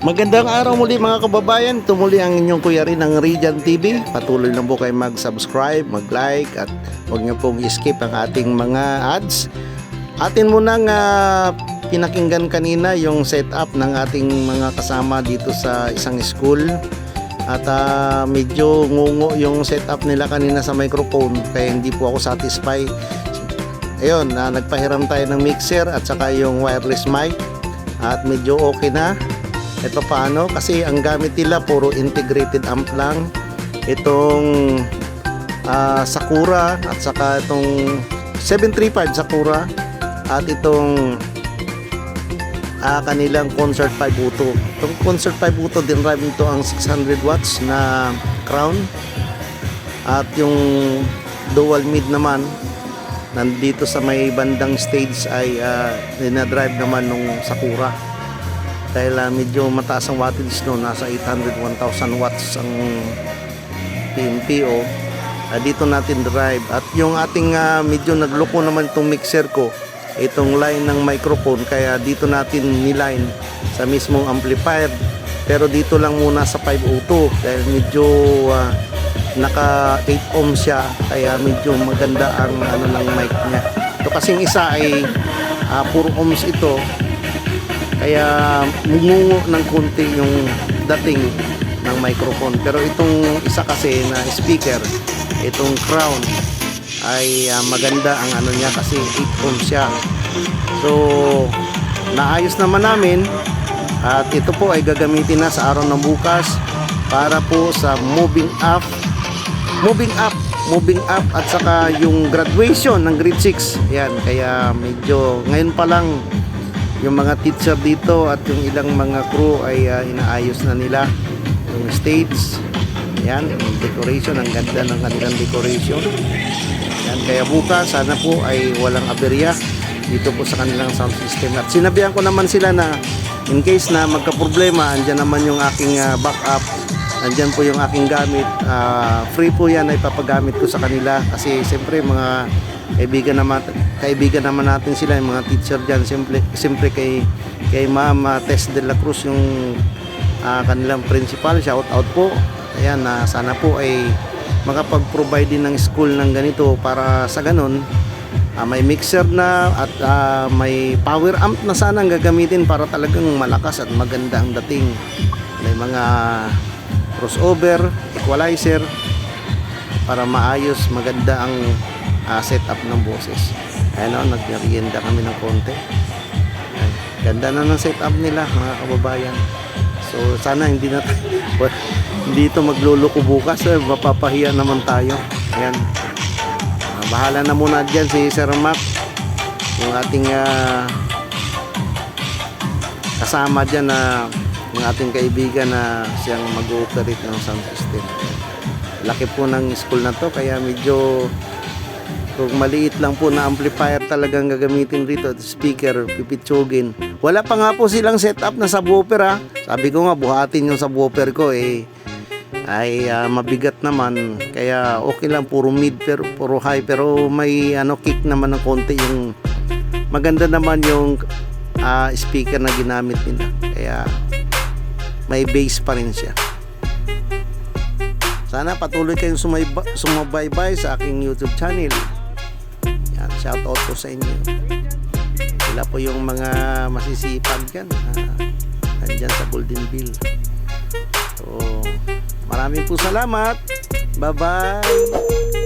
Magandang araw muli mga kababayan. Tumuli ang inyong kuya rin ng Region TV. Patuloy lang po kayo mag-subscribe, mag-like at huwag niyo pong skip ang ating mga ads. Atin muna nga pinakinggan kanina yung setup ng ating mga kasama dito sa isang school. At ah, medyo ngungo yung setup nila kanina sa microphone kaya hindi po ako satisfied. Ayun, na nagpahiram tayo ng mixer at saka yung wireless mic at medyo okay na ito paano? Kasi ang gamit nila puro integrated amp lang. Itong ah, Sakura at saka itong 735 Sakura at itong ah, kanilang Concert 5 Uto. Itong Concert 5 Uto din drive nito ang 600 watts na crown. At yung dual mid naman nandito sa may bandang stage ay uh, dinadrive naman nung Sakura dahil ah, medyo mataas ang wattage no nasa 800 1000 watts ang PNPO Ah, dito natin drive. At yung ating ah, medyo nagloko naman itong mixer ko itong line ng microphone kaya dito natin niline sa mismong amplifier. Pero dito lang muna sa 502 dahil medyo ah, naka 8 ohm siya kaya medyo maganda ang ano ng mic niya. Ito kasing isa ay ah, puro ohms ito kaya mumungo ng konti yung dating ng microphone. Pero itong isa kasi na speaker itong crown ay ah, maganda ang ano niya kasi 8 ohm siya. So naayos naman namin at ito po ay gagamitin na sa araw ng bukas para po sa moving up moving up moving up at saka yung graduation ng grade 6 yan kaya medyo ngayon pa lang yung mga teacher dito at yung ilang mga crew ay ah, inaayos na nila. Yung stage yan yung decoration ang ganda ng kanilang decoration. Yan kaya bukas sana po ay walang aberya dito po sa kanilang sound system. At sinabihan ko naman sila na in case na magka-problema andyan naman yung aking ah, backup. Andyan po yung aking gamit. Ah, free po yan ay papagamit ko sa kanila kasi siyempre mga kaibigan naman kaibigan naman natin sila yung mga teacher diyan siyempre siyempre kay kay Ma'am ah, Tess de la Cruz yung ah, kanilang principal. Shout out po. Ayan na sana po ay makapag-provide din ng school ng ganito para sa ganun. Ah, may mixer na at ah, may power amp na sana ang gagamitin para talagang malakas at maganda ang dating. May mga crossover equalizer para maayos maganda ang ah, setup ng boses. Ayun o nagmerienda kami ng konti. Ayan. ganda na ng setup nila mga kababayan. So sana hindi na well, hindi ito magluluko bukas eh, mapapahiya naman tayo. Ayan. Ah, bahala na muna dyan si Sir Mac yung ating ah, kasama dyan na yung ating kaibigan na siyang mag-ooperate ng sound system. Laki po ng school na to kaya medyo kung maliit lang po na amplifier talagang gagamitin rito at speaker pipitsugin. Wala pa nga po silang setup na subwoofer ha sabi ko nga buhatin yung subwoofer ko eh. Ay ah, mabigat naman. Kaya okay lang puro mid pero puro high. Pero may ano kick naman ng konti yung maganda naman yung ah, speaker na ginamit nila. Kaya may bass pa rin siya. Sana patuloy kayong sumayba, sumabaybay sa aking YouTube channel. Yan, shout out po sa inyo. Sila po yung mga masisipag dyan. Uh, nandyan sa Golden Bill. So, maraming po salamat. Bye-bye.